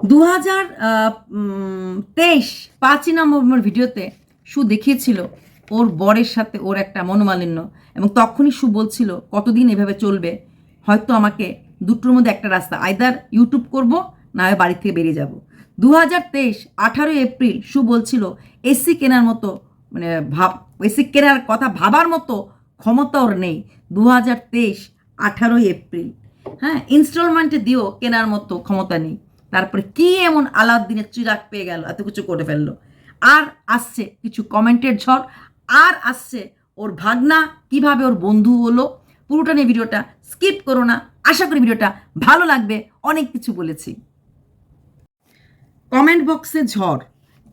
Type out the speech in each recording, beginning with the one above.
দু হাজার তেইশ, পাঁচই নভেম্বর ভিডিওতে সু দেখিয়েছিল ওর বরের সাথে ওর একটা মনোমালিন্য এবং তখনই সু বলছিল, কতদিন এভাবে চলবে? হয়তো আমাকে দুটোর মধ্যে একটা রাস্তা আইদার ইউটিউব করব, না হয় বাড়ি থেকে বেরিয়ে যাব। দু হাজার তেইশ, আঠারোই এপ্রিল সু বলছিল, এসি কেনার মতো মানে ভাব, এসি কেনার কথা ভাবার মতো ক্ষমতা ওর নেই। দু হাজার তেইশ, আঠারোই এপ্রিল হ্যাঁ ইনস্টলমেন্টে দিও কেনার মতো ক্ষমতা নেই। তারপরে কি এমন আলাউদ্দিনের চিরাগ পেয়ে গেল? এত কিছু করে ফেলল। আর আসছে কিছু কমেন্টের ঝড়। আর আসছে ওর ভাগনা, কীভাবে ওর বন্ধু হলো? পুরোটা নিয়ে ভিডিওটা স্কিপ করো না। আশা করি ভিডিওটা ভালো লাগবে। অনেক কিছু বলেছি। কমেন্ট বক্সে ঝড়।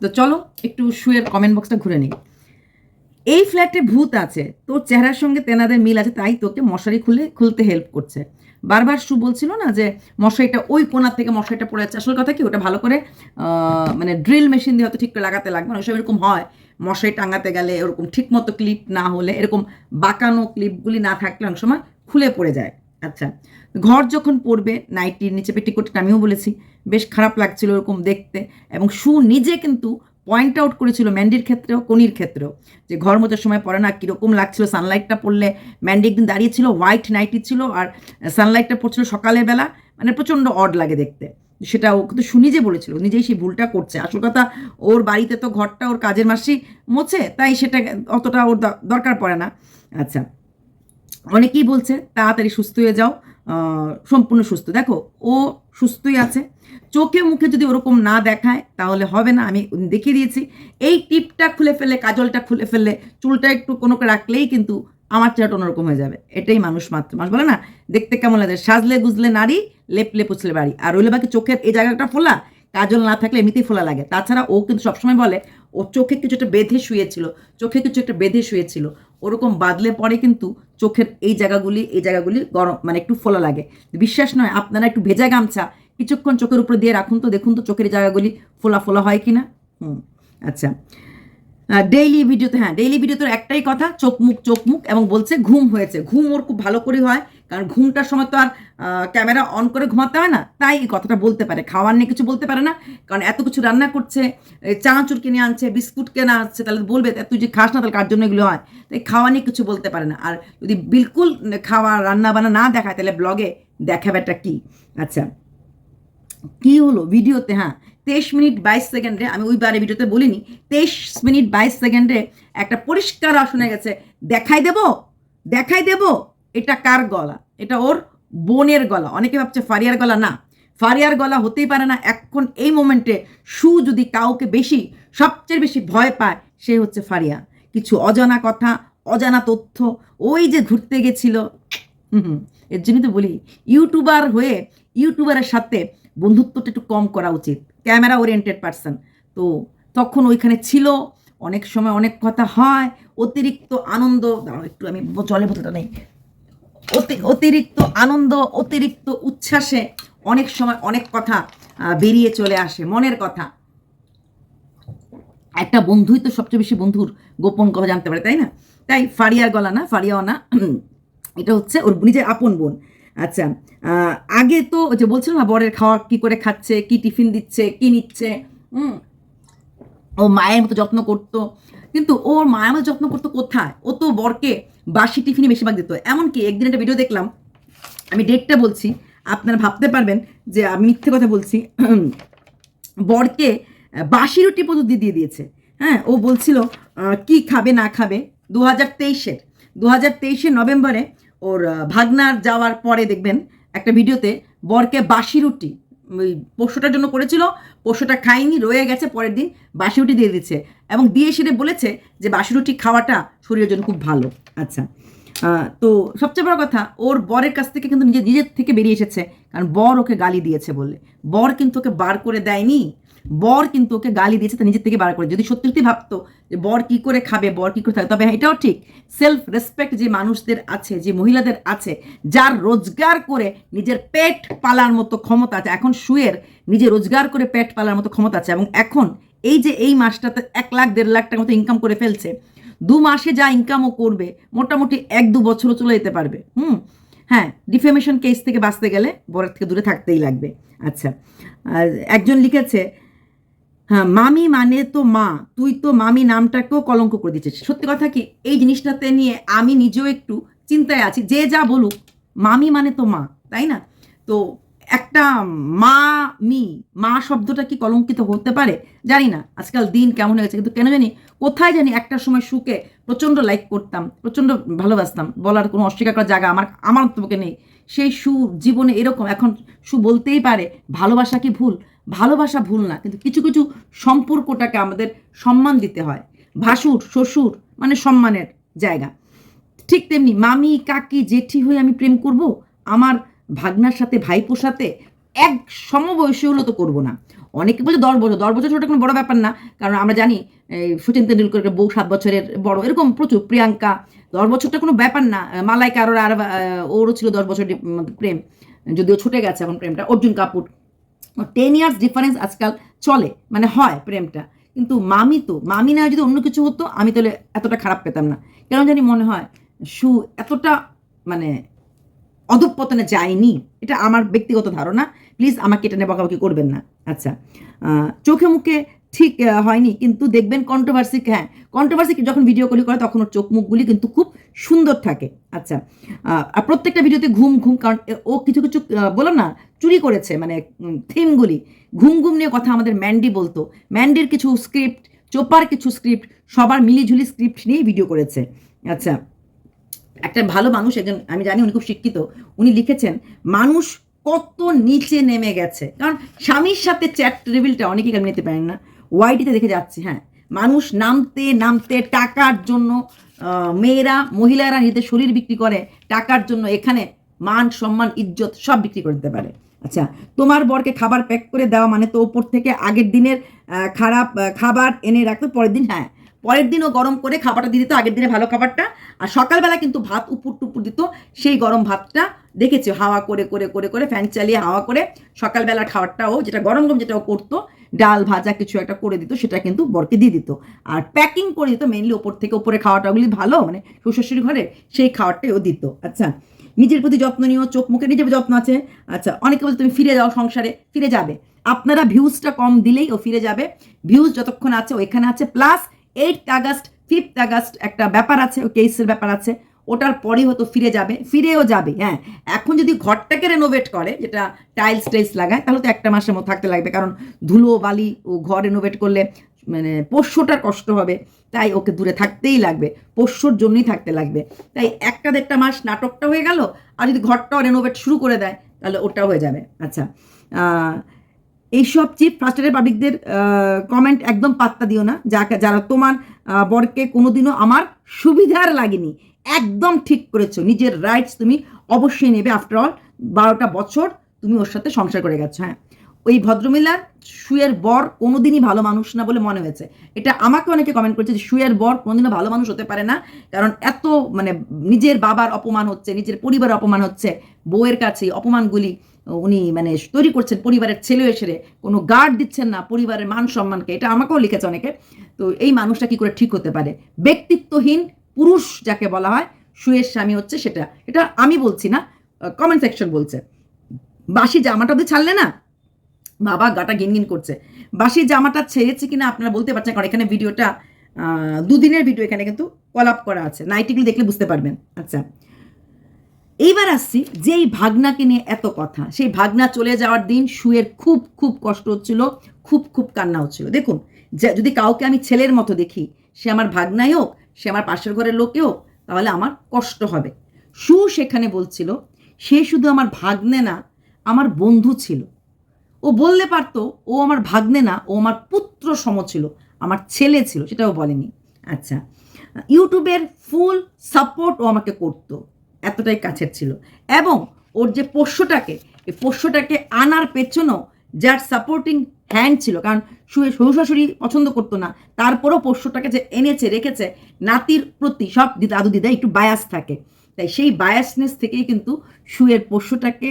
তো চলো একটু শুয়ের কমেন্ট বক্সটা ঘুরে নিই। এই ফ্ল্যাটে ভূত আছে। তোর চেহারার সঙ্গে তেনাদের মিল আছে, তাই তোকে মশারি খুলে খুলতে হেল্প করছে। বারবার শু বলছিল না যে মশারিটা ওই কোণার থেকে মশারিটা পড়ে যাচ্ছে। আসল কথা কি? ওটা ভালো করে মানে ড্রিল মেশিন দিয়ে হয়তো ঠিক করে লাগাতে লাগবে না। ওইসব এরকম হয়। মশারি টাঙাতে গেলে এরকম ঠিক মতো ক্লিপ না হলে, এরকম বাঁকানো ক্লিপগুলি না থাকলে অনেক সময় খুলে পড়ে যায়। আচ্ছা ঘর যখন পড়বে, নাইটির নিচে পেটিকোটটা আমিও বলেছি, বেশ খারাপ লাগছিল ওরকম দেখতে। এবং শু নিজে কিন্তু পয়েন্ট আউট করেছিল ম্যান্ডির ক্ষেত্রেও কনির ক্ষেত্রেও, যে ঘর মোচার সময় পড়ে না কীরকম লাগছিল সানলাইটটা পড়লে ম্যান্ডি একদিন দাঁড়িয়ে ছিল হোয়াইট নাইটি ছিল আর সানলাইটটা পড়ছিল সকালের বেলা মানে প্রচণ্ড অড লাগে দেখতে। সেটা ও কিন্তু শুনি যে বলেছিল নিজেই সেই ভুলটা করছে। আসল কথা, ওর বাড়িতে তো ঘরটা ওর কাজের মাসি মোছে, তাই সেটা অতটা ওর দরকার পড়ে না। আচ্ছা অনেকেই বলছে, তাড়াতাড়ি সুস্থ হয়ে যাও সম্পূর্ণ সুস্থ। দেখো, ও সুস্থই আছে। চোখে মুখে যদি ওরকম না দেখায়, তাহলে হবে না, আমি দেখিয়ে দিয়েছি। এই টিপটা খুলে ফেলে কাজলটা খুলে ফেললে, চুলটা একটু কোনো রাখলেই কিন্তু আমার চেহারাটা অন্যরকম হয়ে যাবে। এটাই মানুষ মাত্র। মানুষ বলে না, দেখতে কেমন লাগে? সাজলে গুজলে নারী, লেপলে পুছলে বাড়ি। আর রইলে বাকি চোখের এই জায়গাটা ফোলা। কাজল না থাকলে এমনিতেই ফোলা লাগে। তাছাড়া ও কিন্তু সবসময় বলে, ও চোখে কিছু একটা বেঁধে শুয়েছিল। চোখে কিছু একটা বেঁধে শুয়েছিল। ওরকম বাদলে পরে কিন্তু চোখের এই জায়গাগুলি এই জায়গাগুলি গরম মানে একটু ফোলা লাগে। বিশ্বাস নয়, আপনারা একটু ভেজা গামছা কিছুক্ষণ চোখের উপরে দিয়ে রাখুন তো, দেখুন তো চোখের জায়গাগুলি ফোলা ফোলা হয় কি না হুম আচ্ছা। ডেইলি ভিডিওতে হ্যাঁ ডেইলি ভিডিওতে একটাই কথা, চোখ মুখ চোখ মুখ এবং বলছে ঘুম হয়েছে। ঘুম ওর খুব ভালো করে হয়। কারণ ঘুমটার সময় তো আর ক্যামেরা অন করে ঘুমাতে হয় না, তাই এই কথাটা বলতে পারে। খাওয়ার নিয়ে কিছু বলতে পারে না, কারণ এত কিছু রান্না করছে চানাচুর কিনে আনছে, বিস্কুট কেনা আনছে, তাহলে বলবে, "তা তুই যে খাস না, তাহলে কার জন্য এগুলো হয়? তাই খাওয়া নিয়ে কিছু বলতে পারে না। আর যদি বিলকুল খাওয়া, রান্না বান্না না দেখায়, তাহলে ব্লগে দেখাবে দেখাবেটা কি? আচ্ছা কি হলো ভিডিওতে? হ্যাঁ তেইশ মিনিট বাইশ সেকেন্ডে, আমি ওই বারে ভিডিওতে বলিনি, তেইশ মিনিট বাইশ সেকেন্ডে একটা পরিষ্কার আসনে গেছে। দেখাই দেব? দেখাই দেব? এটা কার গলা? এটা ওর বোনের গলা। অনেকে ভাবছে ফারিয়ার গলা। না, ফারিয়ার গলা হতেই পারে না। এখন এই মোমেন্টে সু যদি কাউকে বেশি, সবচেয়ে বেশি ভয় পায়, সে হচ্ছে ফারিয়া। কিছু অজানা কথা, অজানা তথ্য, ওই যে ঘুরতে গেছিল। হুম এর জন্যই তো বলি, ইউটিউবার হয়ে, ইউটিউবারের সাথে বন্ধুত্বটা একটু কম করা উচিত। Camera oriented person. তো তখন ওইখানে ছিল, অনেক সময় অনেক কথা হয়, অতিরিক্ত আনন্দ। একটু আমি জলের বোতলটা নেই। অতিরিক্ত আনন্দ, অতিরিক্ত উচ্ছ্বাসে অনেক সময় অনেক কথা বেরিয়ে চলে আসে, মনের কথা। একটা বন্ধুই তো সবচেয়ে বেশি বন্ধুর গোপন কথা জানতে পারে, তাই না? তাই ফারিয়ার গলা না, ফারিয়াও না। এটা হচ্ছে ওর নিজের আপন বোন। আচ্ছা আগে তো যে বলছিল না, বরের খাওয়া কি করে খাচ্ছে, কি টিফিন দিচ্ছে, কি নিচ্ছে, হুম? ও মায়ের মতো যত্ন করতো। কিন্তু ওর মায়ের মতো যত্ন করতো কোথায়? ও তো বরকে বাসি টিফিনে বেশিরভাগ দিত। এমনকি একদিন একটা ভিডিও দেখলাম, আমি ডেটটা বলছি, আপনারা ভাবতে পারবেন যে আমি মিথ্যে কথা বলছি। বরকে বাসি রুটি পর্যন্ত দিয়ে দিয়েছে। হ্যাঁ ও বলছিল কি খাবে, না খাবে? দু হাজার তেইশের দু হাজার তেইশের নভেম্বরে ওর ভাগনার যাওয়ার পরে দেখবেন একটা ভিডিওতে বরকে বাসি রুটি ওই পোষ্যটার জন্য করেছিল, পোষ্যটা খায়নি, রয়ে গেছে, পরের দিন বাসি রুটি দিয়ে দিচ্ছে। এবং দিয়ে সেটা বলেছে যে বাসি রুটি খাওয়াটা শরীরের জন্য খুব ভালো। আচ্ছা। তো সবচেয়ে বড় কথা ওর বরের কাছ থেকে কিন্তু নিজে নিজের থেকে বেরিয়ে এসেছে। কারণ বর ওকে গালি দিয়েছে বলে বর কিন্তু ওকে বার করে দেয়নি। বর কিন্তু ওকে গালি দিয়েছে তা নিজের থেকে বার করে। যদি সত্যি ভাবতো যে বর কি করে খাবে বর কি করে থাকে তবে হ্যাঁ, এটাও ঠিক। সেলফ রেসপেক্ট যে মানুষদের আছে যে মহিলাদের আছে যার রোজগার করে নিজের পেট পালার মতো ক্ষমতা আছে এখন শুয়ের নিজে রোজগার করে পেট পালার মতো ক্ষমতা আছে এবং এখন এই যে এই মাসটাতে এক লাখ দেড় লাখ টাকার মতো ইনকাম করে ফেলছে দু মাসে যা ইনকামও করবে, মোটামুটি এক দু বছরও চলে যেতে পারবে। হুম? হ্যাঁ ডিফেমেশন কেস থেকে বাঁচতে গেলে বরের থেকে দূরে থাকতেই লাগবে। আচ্ছা আর একজন লিখেছে হ্যাঁ মামি মানে তো মা, তুই তো মামি নামটাকেও কলঙ্ক করে দিচ্ছিস সত্যি কথা কি? এই জিনিসটাতে নিয়ে আমি নিজেও একটু চিন্তায় আছি, যে যা বলুক, মামি মানে তো মা, তাই না? তো একটা মা মি, মা শব্দটা কি কলঙ্কিত হতে পারে? জানি না। আজকাল দিন কেমন হয়ে গেছে কিন্তু কেন জানি কোথায় জানি একটা সময় সুকে প্রচণ্ড লাইক করতাম, প্রচণ্ড ভালোবাসতাম, বলার কোনো অস্বীকার করার জায়গা আমার আমার তোকে নেই। সেই সু জীবনে এরকম, এখন সু বলতেই পারে, ভালোবাসা কি ভুল? ভালোবাসা ভুল না, কিন্তু কিছু কিছু সম্পর্কটাকে আমাদের সম্মান দিতে হয়। ভাসুর, শ্বশুর মানে সম্মানের জায়গা। ঠিক তেমনি মামি, কাকি, জেঠি হয়ে আমি প্রেম করব, আমার ভাগনার সাথে, ভাইপোর সাথে এক সমবয়সী হলো তো করব না। অনেকে বলছে দশ বছর দশ বছর ছোটো কোনো বড় ব্যাপার না, কারণ আমরা জানি সচিন তেন্ডুলকরের বউ সাত বছরের বড়, এরকম প্রচুর, প্রিয়াঙ্কা, দশ বছরটা কোনো ব্যাপার না। মালাইকা আরোর আর ওরও ছিল দশ বছর প্রেম, যদিও ছুটে গেছে এখন প্রেমটা, Arjun Kapoor. Ten years difference আজকাল চলে মানে হয় প্রেমটা। কিন্তু মামি তো, মামি না যদি অন্য কিছু হতো, আমি তাহলে এতটা খারাপ পেতাম না। কেন জানি মনে হয়, সু এতটা মানে অধঃপতনে যায়নি। এটা আমার ব্যক্তিগত ধারণা। প্লিজ আমাকে এটা নিয়ে বকাবকি করবেন না। আচ্ছা চোখে মুখে ঠিক হয়নি, কিন্তু দেখবেন কন্ট্রোভার্সি হ্যাঁ কন্ট্রোভার্সি যখন ভিডিও কলি করে তখন ওর চোখ মুখগুলি কিন্তু খুব সুন্দর থাকে। আচ্ছা আর প্রত্যেকটা ভিডিওতে ঘুম ঘুম, কারণ ও কিছু কিছু বলো না, চুরি করেছে মানে থিমগুলি ঘুম ঘুম নিয়ে কথা আমাদের ম্যান্ডি বলতো। ম্যান্ডির কিছু স্ক্রিপ্ট চোপার কিছু স্ক্রিপ্ট সবার মিলিঝুলি স্ক্রিপ্ট নিয়েই ভিডিও করেছে। আচ্ছা একটা ভালো মানুষ একজন, আমি জানি উনি খুব শিক্ষিত, উনি লিখেছেন, মানুষ কত নিচে নেমে গেছে। কারণ স্বামীর সাথে চ্যাট টেবিলটা অনেকেই কেন নিতে পারেন না। ওয়াইটিতে দেখে যাচ্ছে হ্যাঁ। মানুষ নামতে নামতে টাকার জন্য মেয়েরা, মহিলারা নিজেদের শরীর বিক্রি করে, টাকার জন্য এখানে মান, সম্মান, ইজ্জত সব বিক্রি করে দিতে পারে। আচ্ছা তোমার বরকে খাবার প্যাক করে দেওয়া মানে তো ওপর থেকে আগের দিনের খারাপ খাবার এনে রাখতো, পরের দিন হ্যাঁ পরের দিনও গরম করে খাবারটা দিয়ে দিত, আগের দিনে ভালো খাবারটা। আর সকালবেলা কিন্তু ভাত উপর টুপুর দিত, সেই গরম ভাতটা দেখেছি? হাওয়া করে করে করে করে ফ্যান চালিয়ে হাওয়া করে সকালবেলার খাবারটাও, যেটা গরম গরম যেটা ও করতো, ডাল ভাজা কিছু একটা করে দিত, সেটা কিন্তু বরকে দিয়ে দিত। আর প্যাকিং করে দিত মেনলি ওপর থেকে ওপরে খাওয়াটাগুলি ভালো মানে শ্বশুর ঘরে সেই খাবারটাই ও দিত। আচ্ছা নিজের প্রতি যত্ন নিও, চোখ মুখে নিজের যত্ন আছে। আচ্ছা অনেকে বলছে তুমি ফিরে যাও সংসারে, ফিরে যাবে। আপনারা ভিউজটা কম দিলেই ও ফিরে যাবে। ভিউজ যতক্ষণ আছে ওইখানে আছে plus eight August fifth August একটা ব্যাপার আছে ও কেসের ব্যাপার আছে, ওটার পরে হয়তো ফিরে যাবে, ফিরেও যাবে হ্যাঁ। এখন যদি ঘরটাকে রেনোভেট করে, যেটা টাইলস টাইলস লাগায়, তাহলে তো একটা মাসের মতো থাকতে লাগবে, কারণ ধুলো, বালি ও ঘর রেনোভেট করলে মানে পোষ্যটার কষ্ট হবে, তাই ওকে দূরে থাকতেই লাগবে, পোষ্যর জন্যই থাকতে লাগবে। তাই একটা দেড়টা মাস নাটকটা হয়ে গেল, আর যদি ঘরটাও রেনোভেট শুরু করে দেয়, তাহলে ওটাও হয়ে যাবে। আচ্ছা এইসব চিফ ফ্রাস্ট্রেটেড পাবলিকদের কমেন্ট একদম পাত্তা দিও না। যাকে, যারা তোমার বরকে কোনোদিনও আমার সুবিধার লাগেনি, একদম ঠিক করেছ। নিজের রাইটস তুমি অবশ্যই নেবে। আফটার অল বারোটা বছর তুমি ওর সাথে সংসার করে গেছো হ্যাঁ? ওই ভদ্রমহিলার শুয়ের বর কোনোদিনই ভালো মানুষ না বলে মনে হয়েছে। এটা আমাকে অনেকে কমেন্ট করেছে যে শুয়ের বর কোনোদিনও ভালো মানুষ হতে পারে না, কারণ এত মানে নিজের বাবার অপমান হচ্ছে, নিজের পরিবার অপমান হচ্ছে, বউয়ের কাছে অপমানগুলি। উনি মানে তৈরি করছেন পরিবারের ছেলে এসে কোনো গার্ড দিচ্ছেন না পরিবারের মান সম্মানকে, এটা আমাকেও লিখেছে অনেকে। তো এই মানুষটা কি করে ঠিক হতে পারে? ব্যক্তিত্বহীন পুরুষ যাকে বলা হয় শুয়ের স্বামী হচ্ছে সেটা। এটা আমি বলছি না কমেন্ট সেকশন বলছে। বাসি জামাটা তো ছাড়লে না? বাবা গাটা গিনগিন করছে। বাসি জামাটা ছেড়েছে কিনা আপনারা বলতে পারছেন কারণ এখানে ভিডিওটা দুদিনের ভিডিও এখানে কিন্তু কলাপ করা আছে। নাইটিগুলো দেখলে বুঝতে পারবেন। আচ্ছা। এইবার আসছি যেই ভাগনাকে নিয়ে এত কথা। সেই ভাগনা চলে যাওয়ার দিন শুয়ের খুব খুব কষ্ট হচ্ছিল, খুব খুব কান্না হচ্ছিল। দেখুন যদি কাউকে আমি ছেলের মতো দেখি, সে আমার ভাগনাই হোক, সে আমার পাশের ঘরের লোকে হোক, তাহলে আমার কষ্ট হবে। সু সেখানে বলছিল, সে শুধু আমার ভাগ্নে না, আমার বন্ধু ছিল। ও বললে পারতো, ও আমার ভাগ্নে না, ও আমার পুত্র সম ছিল, আমার ছেলে ছিল, সেটাও বলেনি। আচ্ছা ইউটিউবের ফুল সাপোর্ট ও আমাকে করতো। এতটাই কাছের ছিল। এবং ওর যে পোষ্যটাকে, এই পোষ্যটাকে আনার পেছনেও যার সাপোর্টিং হ্যান্ড ছিল, কারণ শুয়ে শ্বশুর শাশুড়ি পছন্দ করতো না, তারপরও পোষ্যটাকে যে এনেছে, রেখেছে, নাতির প্রতি সব দিদা দাদু একটু বায়াস থাকে। তাই সেই বায়াসনেস থেকেই কিন্তু শুয়ের পোষ্যটাকে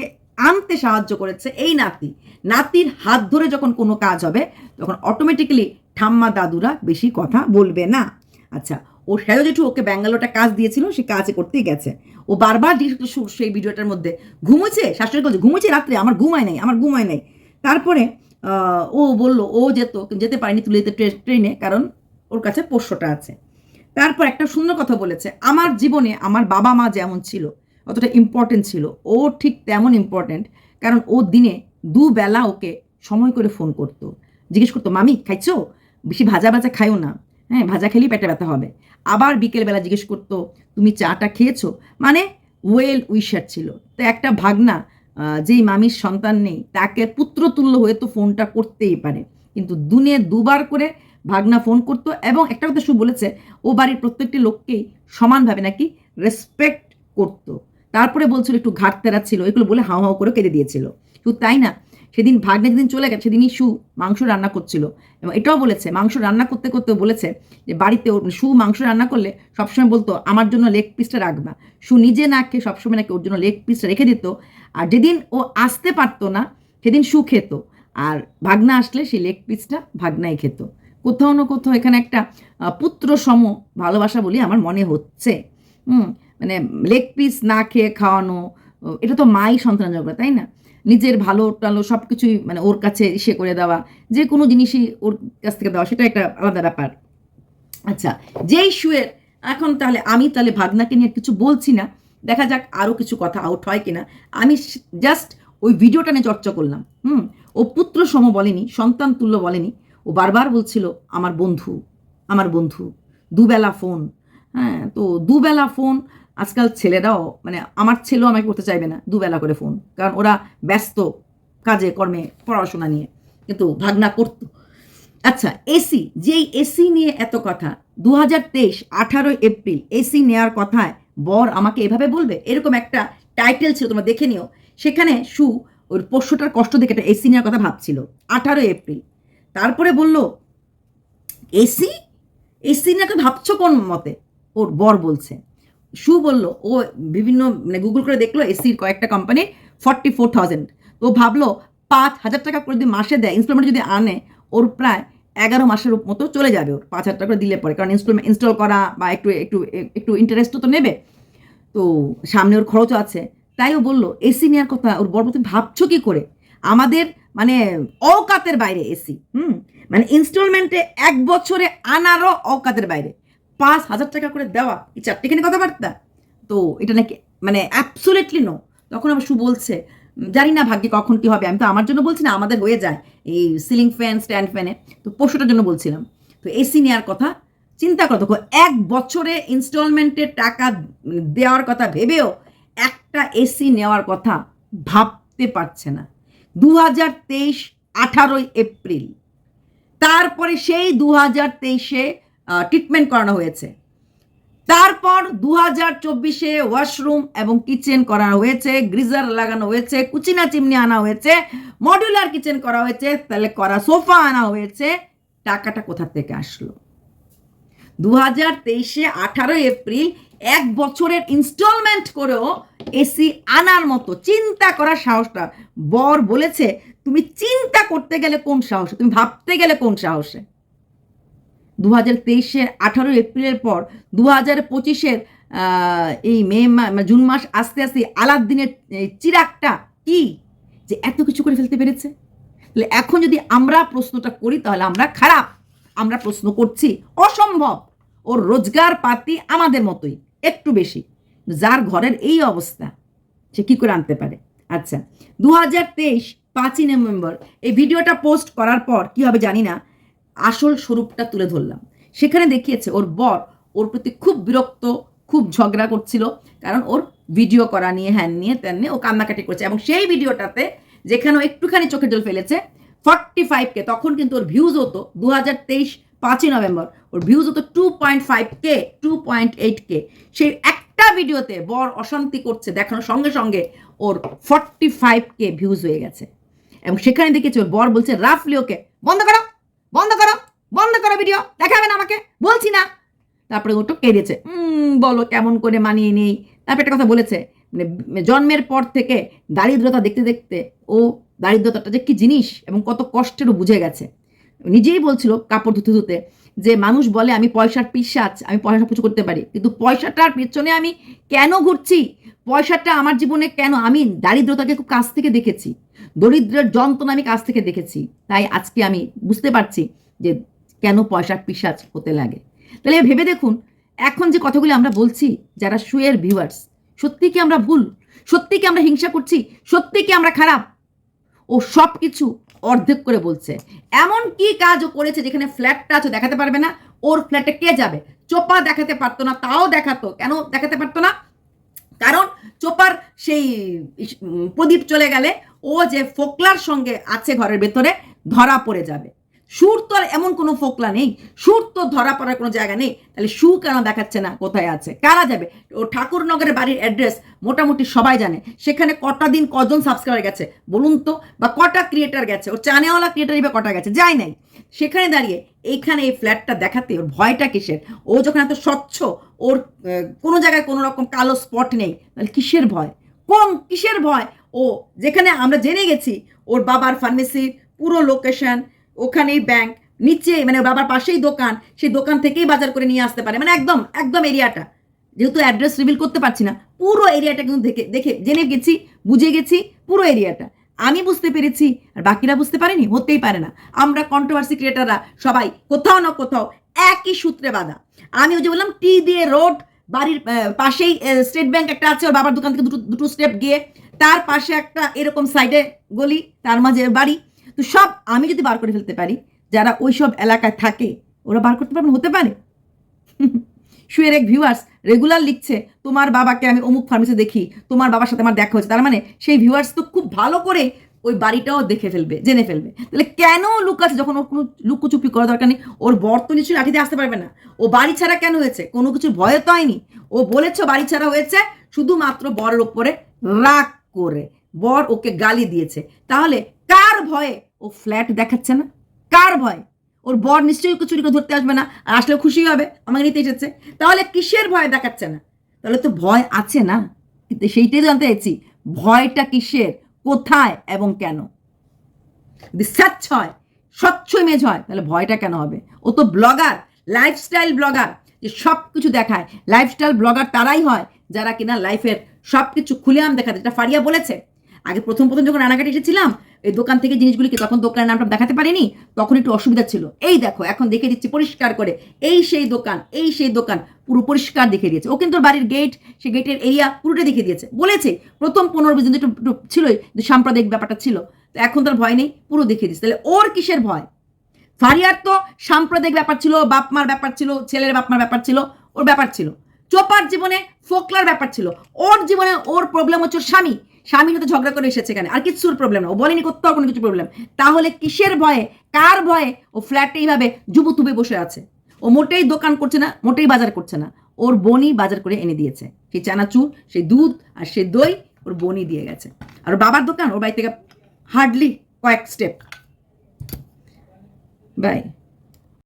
আনতে সাহায্য করেছে এই নাতি। নাতির হাত ধরে যখন কোনো কাজ হবে, তখন অটোমেটিক্যালি ঠাম্মা দাদুরা বেশি কথা বলবে না। আচ্ছা ও শ্যালো জেঠু ওকে ব্যাঙ্গালোরটা কাজ দিয়েছিল, সে কাজে করতেই গেছে। ও বারবার সেই ভিডিওটার মধ্যে ঘুমোচ্ছে, শাশুড়ি বলছে, ঘুমোচ্ছে রাত্রে, আমার ঘুমায় নাই, আমার ঘুমায় নাই। তারপরে ও বলল, ও যেত, যেতে পারেনি তুলে যেতে ট্রে- ট্রেনে, কারণ ওর কাছে পোষ্যটা আছে। তারপর একটা সুন্দর কথা বলেছে, আমার জীবনে আমার বাবা মা যেমন ছিল, অতটা ইম্পর্টেন্ট ছিল, ও ঠিক তেমন ইম্পর্টেন্ট কারণ ও দিনে দুবেলা ওকে সময় করে ফোন করতো। জিজ্ঞেস করতো, মামি, খাইছো? বেশি ভাজা ভাজা খাইও না। হ্যাঁ ভাজা খেলেই পেটে ব্যথা হবে। আবার বিকেলবেলা জিজ্ঞেস করতো, তুমি চাটা খেয়েছো? মানে ওয়েল উইশার ছিল। তো একটা ভাগনা যেই মামির সন্তান নেই, তাকে পুত্রতুল্য হয়ে তো ফোনটা করতেই পারে। কিন্তু দুনে দুবার করে ভাগনা ফোন করতো এবং একটা কথা শু বলেছে, ও বাড়ির প্রত্যেকটি লোককেই সমানভাবে নাকি রেসপেক্ট করতো। তারপরে বলছিল, একটু ঘাটতেরা ছিল, এগুলো বলে হাও হাও করে কেঁদে দিয়েছিল। শুধু তাই না সেদিন ভাগ্নে যেদিন চলে গেছে, সেদিনই সু মাংস রান্না করছিল। এবং এটাও বলেছে, মাংস রান্না করতে করতে বলেছে যে বাড়িতে ওর সু মাংস রান্না করলে সবসময় বলতো, আমার জন্য লেগ পিসটা রাখবা। সু নিজে না খেয়ে সবসময় নাকি ওর জন্য লেগ পিসটা রেখে দিত। আর যেদিন ও আসতে পারতো না, সেদিন সু খেত। আর ভাগনা আসলে সেই লেগ পিসটা ভাগনাই খেত। কোথাও না কোথাও এখানে একটা পুত্র সম ভালোবাসা বলি আমার মনে হচ্ছে। হুম মানে লেগ পিস না খেয়ে খাওয়ানো এটা তো মাই সন্তান ঝগড়া তাই না? নিজের ভালো টালো সব কিছুই মানে ওর কাছে ইসে করে দেওয়া, যে কোনো জিনিসই ওর কাছ থেকে দেওয়া, সেটা একটা আলাদা ব্যাপার। আচ্ছা যেই শুয়ের এখন তাহলে আমি তাহলে ভাগনাকে নিয়ে কিছু বলছি না, দেখা যাক আরও কিছু কথা আউট হয় কিনা। আমি জাস্ট ওই ভিডিওটা নিয়ে চর্চা করলাম, হুম? ও পুত্র সম বলেনি, সন্তান তুল্য বলেনি, ও বারবার বলছিল, আমার বন্ধু আমার বন্ধু, দুবেলা ফোন হ্যাঁ তো দুবেলা ফোন আজকাল ছেলেরাও মানে আমার ছেলেও আমাকে করতে চাইবে না, দুবেলা করে ফোন। কারণ ওরা ব্যস্ত কাজে, কর্মে, পড়াশোনা নিয়ে। কিন্তু ভাগনা করতো। আচ্ছা এসি, যেই এসি নিয়ে এত কথা দু হাজার তেইশ, আঠারোই এপ্রিল, এসি নেওয়ার কথায় বর আমাকে এভাবে বলবে? এরকম একটা টাইটেল ছিল, তোমরা দেখে নিও। সেখানে সু ওর পোষ্যটার কষ্ট দেখে একটা এসি নেওয়ার কথা ভাবছিল, আঠারোই এপ্রিল। তারপরে বলল, এসি? এসি নিয়ে তো ভাবছ কোন মতে? ওর বর বলছে সু বলল, ও বিভিন্ন মানে গুগল করে দেখল এসির কয়েকটা কোম্পানি ফর্টি ফোর থাউজেন্ড তো ভাবলো, পাঁচ হাজার টাকা করে যদি মাসে দেয় ইনস্টলমেন্ট যদি আনে, ওর প্রায় এগারো মাসের মতো চলে যাবে ওর। পাঁচ হাজার টাকা করে দিলে পরে, কারণ ইনস্টলমেন্ট ইনস্টল করা বা একটু একটু একটু ইন্টারেস্টও তো নেবে। তো সামনে ওর খরচও আছে। তাই ও বলল এসি নেওয়ার কথা, ওর বড় তুমি ভাবছ কী করে? আমাদের মানে অকাতের বাইরে এসি হুম? মানে ইনস্টলমেন্টে এক বছরে আনারও অকাতের বাইরে। পাঁচ হাজার টাকা করে দেওয়া, এই চারটিখানি কথাবার্তা। তো এটা নাকি মানে অ্যাবসোলেটলি নো তখন আবার সু বলছে জানি না ভাগ্যে কখন কি হবে, আমি তো আমার জন্য বলছি না, আমাদের হয়ে যায়। এই সিলিং ফ্যান স্ট্যান্ড ফ্যানে তো পশুটার জন্য বলছিলাম। তো এসি নেওয়ার কথা, চিন্তা করো দেখো, এক বছরে ইনস্টলমেন্টের টাকা দেওয়ার কথা ভেবেও একটা এসি নেওয়ার কথা ভাবতে পারছে না। দু হাজার তেইশ আঠারোই এপ্রিল। তারপরে সেই দু হাজার তেইশে ট্রিটমেন্ট করানো হয়েছে। তারপর দু হাজার চব্বিশে ওয়াশরুম এবং কিচেন করা হয়েছে গ্রিজার লাগানো হয়েছে, কুচিনা চিমনি আনা হয়েছে মডুলার কিচেন করা হয়েছে, তাহলে করা সোফা আনা হয়েছে। টাকাটা কোথা থেকে আসলো? দু হাজার তেইশে আঠারোই এপ্রিল এক বছরের ইনস্টলমেন্ট করেও এসি আনার মতো, চিন্তা করার সাহসটা। বর বলেছে, তুমি চিন্তা করতে গেলে কোন সাহসে? তুমি ভাবতে গেলে কোন সাহসে? দু হাজার তেইশের আঠারোই এপ্রিলের পর দু হাজার পঁচিশের এই মে মানে জুন মাস আস্তে আস্তে আলাদিনের চিরাগটা কি? যে এত কিছু করে ফেলতে পেরেছে? তাহলে এখন যদি আমরা প্রশ্নটা করি, তাহলে আমরা খারাপ। আমরা প্রশ্ন করছি, অসম্ভব। ওর রোজগার পাতি আমাদের মতোই, একটু বেশি। যার ঘরের এই অবস্থা, সে কী করে আনতে পারে? আচ্ছা দু হাজার তেইশ পাঁচই নভেম্বর, এই ভিডিওটা পোস্ট করার পর কি হবে জানি না আসল স্বরূপটা তুলে ধরলাম। সেখানে দেখিয়েছে ওর বর ওর প্রতি খুব বিরক্ত, খুব ঝগড়া করছিল, কারণ ওর ভিডিও করা নিয়ে, হ্যান নিয়ে, ত্যান নিয়ে ও কান্নাকাটি করছে এবং সেই ভিডিওটাতে যেখানে একটুখানি চোখের জল ফেলেছে ফর্টি ফাইভ কে, তখন কিন্তু ওর ভিউজ হতো দু হাজার তেইশ পাঁচই নভেম্বর। ওর ভিউজ হতো two point five K two point eight K সেই একটা ভিডিওতে বর অশান্তি করছে দেখানোর সঙ্গে সঙ্গে ওর ফর্টি ফাইভ কে ভিউজ হয়ে গেছে। এবং সেখানে দেখেছি ওর বর বলছে, রাফলি, ওকে বন্ধ করো। বন্ধ করো বন্ধ করো ভিডিও দেখাবে না আমাকে বলছি না। তারপরে ওটা কেঁদেছে। "উম, বলো কেমন করে মানিয়ে নেই? তারপরে একটা কথা বলেছে মানে জন্মের পর থেকে দারিদ্রতা দেখতে দেখতে ও দারিদ্রতাটা যে কি জিনিস এবং কত কষ্টেরও বুঝে গেছে। নিজেই বলছিল কাপড় ধুতে ধুতে যে মানুষ বলে আমি পয়সার পিসাচ আমি পয়সা কিছু করতে পারি। কিন্তু পয়সাটার পেছনে আমি কেন ঘুরছি? পয়সাটা আমার জীবনে কেন? আমি দারিদ্রতাকে খুব কাছ থেকে দেখেছি। দরিদ্রের যন্ত্রণা আমি কাছ থেকে দেখেছি। তাই আজকে আমি বুঝতে পারছি যে কেন পয়সার পিসাচ হতে লাগে। তাহলে ভেবে দেখুন, এখন যে কথাগুলি আমরা বলছি, যারা শুয়ের ভিউয়ার্স সত্যি কি আমরা ভুল? সত্যি কি আমরা হিংসা করছি? সত্যি কি আমরা খারাপ? ও সব কিছু অর্ধেক করে বলছে। এমন কি কাজ ও করেছে যেখানে ফ্ল্যাটটা আছে দেখাতে পারবে না? ওর ফ্ল্যাটে কে যাবে? চোপা দেখাতে পারতো না, তাও দেখাতো। কেন দেখাতে পারতো না? কারণ চোপার সেই প্রদীপ চলে গেলে ও যে ফোকলার সঙ্গে আছে ঘরের ভেতরে ধরা পড়ে যাবে। সুর তো আর এমন কোনো ফোকলা নেই। সুর তো ধরা পড়ার কোনো জায়গা নেই। তাহলে সু কেন দেখাচ্ছে না? কোথায় আছে? কারা যাবে? ও ঠাকুরনগরের বাড়ির অ্যাড্রেস মোটামুটি সবাই জানে। সেখানে কটা দিন কজন সাবস্ক্রাইবার গেছে? বলুন তো, বা কটা ক্রিয়েটার গেছে? ওর চানেওয়ালা ক্রিয়েটারই বা কটা গেছে? যায় নাই। সেখানে দাঁড়িয়ে এইখানে এই ফ্ল্যাটটা দেখাতে ওর ভয়টা কিসের? ও যখন এত স্বচ্ছ, ওর কোনো জায়গায় কোনো রকম কালো স্পট নেই। তাহলে কিসের ভয়? কোন কিসের ভয়? ও যেখানে আমরা জেনে গেছি, ওর বাবার ফার্মেসির পুরো লোকেশন ওখানেই ব্যাংক নিচে মানে বাবার পাশেই দোকান, সেই দোকান থেকেই বাজার করে নিয়ে আসতে পারে। মানে একদম একদম এরিয়াটা। যেহেতু অ্যাড্রেস রিভিল করতে পারছি না, পুরো এরিয়াটা কিন্তু দেখে দেখে, জেনে গেছি, বুঝে গেছি, পুরো এরিয়াটা। আমি বুঝতে পেরেছি, আর বাকিরা বুঝতে পারেনি, হতেই পারে না। আমরা কন্ট্রোভার্সি ক্রিয়েটাররা সবাই, কোথাও না কোথাও একই সূত্রে বাঁধা। আমি ওই যে বললাম টি দিয়ে রোড বাড়ির পাশেই স্টেট ব্যাংক একটা আছে, ওর বাবার দোকান থেকে দুটো দুটো স্টেপ গিয়ে, তার পাশে একটা এরকম সাইডে গলি, তার মাঝে বাড়ি তো সব আমি যদি বার করে ফেলতে পারি, যারা ওই সব এলাকায় থাকে, ওরা বার করতে পারবেন হতে পারে? শুয়ের এক ভিউয়ার্স রেগুলার লিখছে, তোমার বাবাকে আমি অমুক ফার্মেসে দেখি, তোমার বাবার সাথে আমার দেখা হচ্ছে তার মানে সেই ভিউয়ার্স তো খুব ভালো করে ওই বাড়িটাও দেখে ফেলবে, জেনে ফেলবে। তাহলে কেন লুকাচ্ছে? যখন ওর কোনো লুকোচুপি করা দরকার নেই, ওর বর তো নিশ্চয়ই লাঠিতে আসতে পারবে না। ও বাড়ি ছাড়া কেন হয়েছে? কোনো কিছু ভয় তো হয়নি। ও বলেছ বাড়ি ছাড়া হয়েছে, শুধুমাত্র বরের ওপরে রাগ করে। বর ওকে গালি দিয়েছে। তাহলে কার ভয়ে? ও ফ্ল্যাট দেখাচ্ছে না। কার ভয়? ওর বর নিশ্চয়ই ওকে চুরি ধরতে আসবে না, আর আসলেও খুশি হবে, আমাকে নিতে এসেছে। তাহলে কিসের ভয় দেখাচ্ছে না? তাহলে তো ভয় আছে না। কিন্তু সেইটাই জানতে চাইছি, ভয়টা কিসের, কোথায় এবং কেন? যদি স্বচ্ছ হয়, স্বচ্ছ ইমেজ হয়, তাহলে ভয়টা কেন হবে? ও তো ব্লগার লাইফস্টাইল ব্লগার যে সব কিছু দেখায়। লাইফস্টাইল ব্লগার তারাই হয়, যারা কিনা লাইফের সব কিছু খুলে আম দেখাতে। যেটা ফারিয়া বলেছে, আগে প্রথম প্রথম যখন রানাঘাটে এসেছিলাম এই দোকান থেকে জিনিসগুলিকে তখন দোকানের নামটা দেখাতে পারিনি, তখন একটু অসুবিধা ছিল। এই দেখো, এখন দেখে দিচ্ছি পরিষ্কার করে। এই সেই দোকান, এই সেই দোকান, পুরো পরিষ্কার দেখে দিয়েছে। ও কিন্তু বাড়ির গেট সেই গেটের এরিয়া পুরোটা দেখে দিয়েছে। বলেছে, প্রথম পনেরো বিশ দিন একটু ছিলই, যে সাম্প্রদায়িক ব্যাপারটা ছিল। তো এখন তার ভয় নেই, পুরো দেখিয়ে দিচ্ছে তাহলে ওর কিসের ভয়? ফারিয়ার তো সাম্প্রদায়িক ব্যাপার ছিল, বাপমার ব্যাপার ছিল, ছেলের বাপমার ব্যাপার ছিল, ওর ব্যাপার ছিল। চোপার জীবনে ফোকলার ব্যাপার ছিল। ওর জীবনে ওর প্রবলেম হচ্ছে স্বামী। স্বামীর সাথে ঝগড়া করে এসেছে এখানে। আর কিছুর প্রবলেম না। ও বলেনি কোথাও কোনো কিছু প্রবলেম তাহলে কিসের ভয়ে, কার ভয়ে ও ফ্ল্যাটে এইভাবে জুবুতুবে বসে আছে? ও মোটেই দোকান করছে না, মোটেই বাজার করছে না। ওর বোনই বাজার করে এনে দিয়েছে। সেই চানাচুর, সেই দুধ আর সেই দই ওর বনি দিয়ে গেছে। আর বাবার দোকান, ওর বাড়ি থেকে হার্ডলি কয়েক স্টেপ বাই